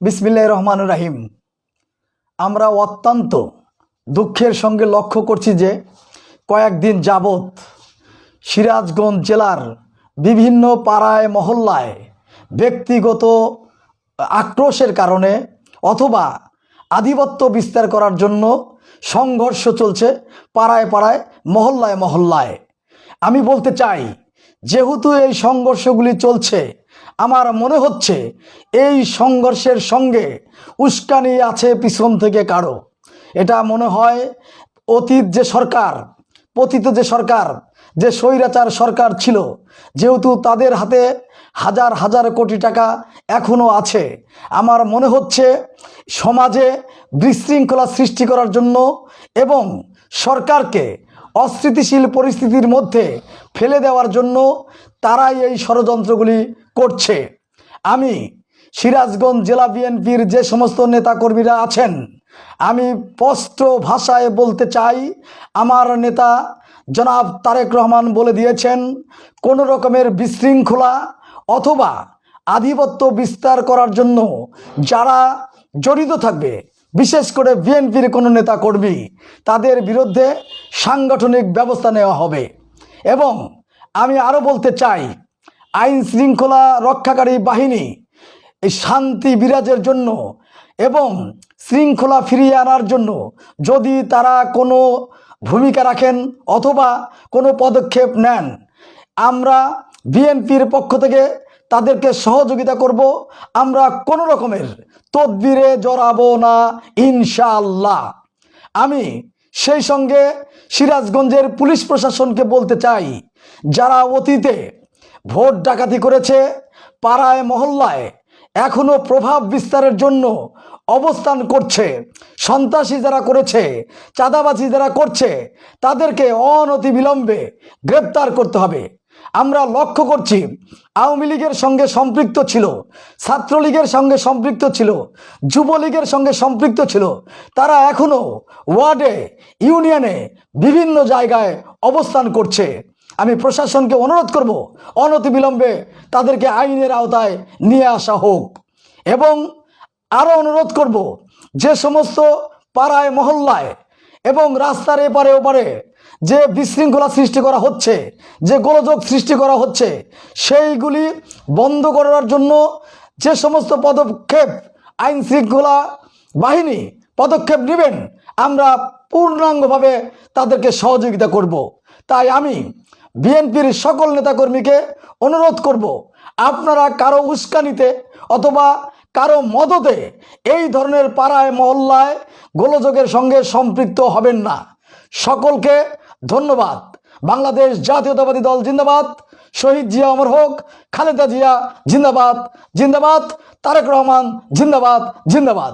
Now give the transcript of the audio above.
বিসমিল্লাহ রহমান রাহিম। আমরা অত্যন্ত দুঃখের সঙ্গে লক্ষ্য করছি যে কয়েকদিন যাবৎ সিরাজগঞ্জ জেলার বিভিন্ন পাড়ায়, মহল্লায় ব্যক্তিগত আক্রোশের কারণে অথবা আধিপত্য বিস্তার করার জন্য সংঘর্ষ চলছে পাড়ায় পাড়ায়, মহল্লায় মহল্লায়। আমি বলতে চাই, যেহেতু এই সংঘর্ষগুলি চলছে আমার মনে হচ্ছে এই সংঘর্ষের সঙ্গে উস্কানি আছে পিছন থেকে কারও। এটা মনে হয় অতীত যে সরকার, পতিত যে সরকার, যে স্বৈরাচার সরকার ছিল, যেহেতু তাদের হাতে হাজার হাজার কোটি টাকা এখনও আছে। আমার মনে হচ্ছে সমাজে বিশৃঙ্খলা সৃষ্টি করার জন্য এবং সরকারকে অস্থিতিশীল পরিস্থিতির মধ্যে ফেলে দেওয়ার জন্য তারাই এই ষড়যন্ত্রগুলি করছে। আমি সিরাজগঞ্জ জেলা বিএনপির যে সমস্ত নেতাকর্মীরা আছেন, আমি স্পষ্ট ভাষায় বলতে চাই, আমার নেতা জনাব তারেক রহমান বলে দিয়েছেন, কোনো রকমের বিশৃঙ্খলা অথবা আধিপত্য বিস্তার করার জন্য যারা জড়িত থাকবে, বিশেষ করে বিএনপির কোনো নেতা কর্মী তাদের বিরুদ্ধে সাংগঠনিক ব্যবস্থা নেওয়া হবে। এবং আমি আরও বলতে চাই, আইন শৃঙ্খলা রক্ষাকারী বাহিনী এই শান্তি বিরাজের জন্য এবং শৃঙ্খলা ফিরিয়ে আনার জন্য যদি তারা কোনো ভূমিকা রাখেন অথবা কোনো পদক্ষেপ নেন, আমরা বিএনপির পক্ষ থেকে তাদেরকে সহযোগিতা করব। আমরা কোনো রকমের তদবিরে জড়াবো না, ইনশাআল্লাহ। আমি সেই সঙ্গে সিরাজগঞ্জের পুলিশ প্রশাসনকে বলতে চাই, যারা অতীতে ভোট ডাকাতি করেছে, পাড়ায়, মহল্লায় এখনও প্রভাব বিস্তারের জন্য অবস্থান করছে, সন্ত্রাসী যারা করেছে, চাঁদাবাজি যারা করছে, তাদেরকে অনতিবিলম্বে গ্রেপ্তার করতে হবে। আমরা লক্ষ্য করছি আওয়ামী লীগের সঙ্গে সম্পৃক্ত ছিল, ছাত্রলীগের সঙ্গে সম্পৃক্ত ছিল, যুবলীগের সঙ্গে সম্পৃক্ত ছিল। তারা এখনও ওয়ার্ডে, ইউনিয়নে, বিভিন্ন জায়গায় অবস্থান করছে। আমি প্রশাসনকে অনুরোধ করব, অনতিবিলম্বে তাদেরকে আইনের আওতায় নিয়ে আসা হোক। এবং আরও অনুরোধ করব, যে সমস্ত পাড়ায়, মহল্লায় এবং রাস্তার এপারে ওপারে যে বিশৃঙ্খলা সৃষ্টি করা হচ্ছে, যে গোলযোগ সৃষ্টি করা হচ্ছে, সেইগুলি বন্ধ করার জন্য যে সমস্ত পদক্ষেপ, আইন শৃঙ্খলা বাহিনী পদক্ষেপ নেবেন, আমরা পূর্ণাঙ্গভাবে তাদেরকে সহযোগিতা করব। তাই আমি বিএনপির সকল নেতাকর্মীকে অনুরোধ করব, আপনারা কারও উস্কানিতে অথবা কারও মদতে এই ধরনের পাড়ায়, মহল্লায় গোলযোগের সঙ্গে সম্পৃক্ত হবেন না। সকলকে ধন্যবাদ। বাংলাদেশ জাতীয়তাবাদী দল জিন্দাবাদ। শহীদ জিয়া অমর হোক, খালেদা জিয়া জিন্দাবাদ। জিন্দাবাদ। তারেক রহমান জিন্দাবাদ। জিন্দাবাদ।